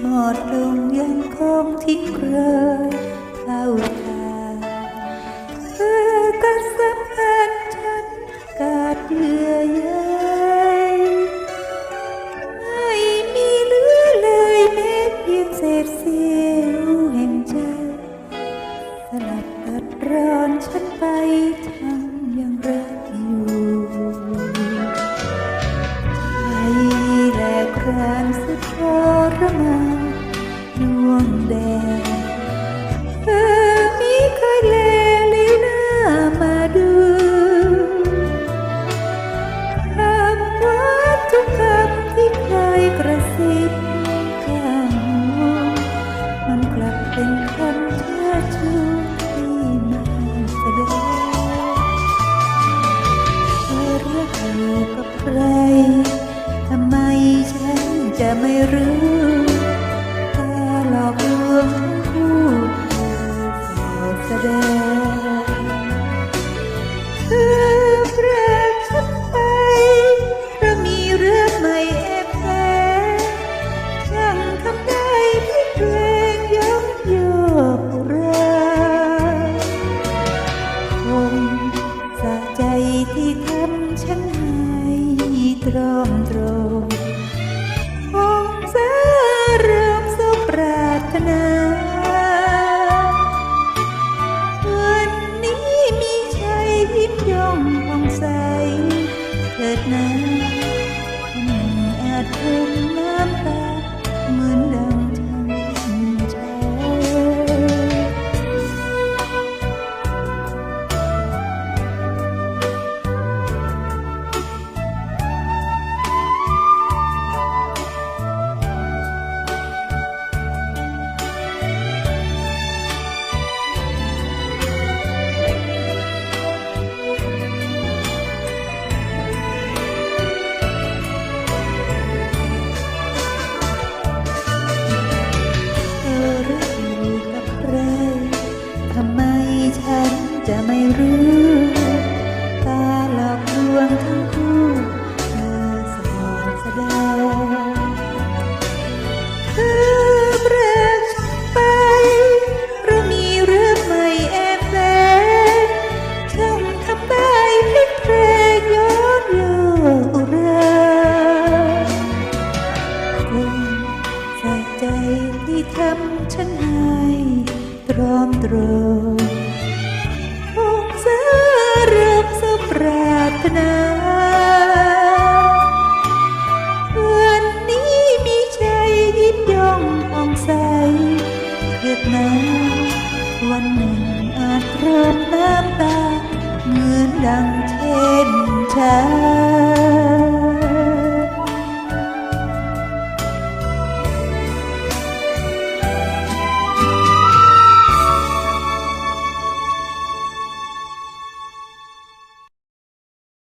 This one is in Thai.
หมดลงยังคงที่เคยเท่าทางเธอก็สัมผัสฉันกาดเยื่อใยไม่มีเหลือเลยแม้เพียงเศษเสี้ยวแห่งใจสลับตัดรอนฉันไปทาง แสรสุดทรมานดวงแดง ไม่รู้แต่หลอกลวงทั้งคู่เธอสอแสดงเธอแปรกฉันไปเพราะมีเรื่องไม่แอบแฝงช่างทำได้ที่เพลงยกโยกรักคงสะใจที่ทำฉันให้ตรอมตรม เอมตรมคงสะเริ่มสปรารถนาวันนี้มีใจยิ้มย่องผ่องใสเกิดมาวันหนึ่งอาจเริ่มน้ำตา เหมือนดังเช่นฉัน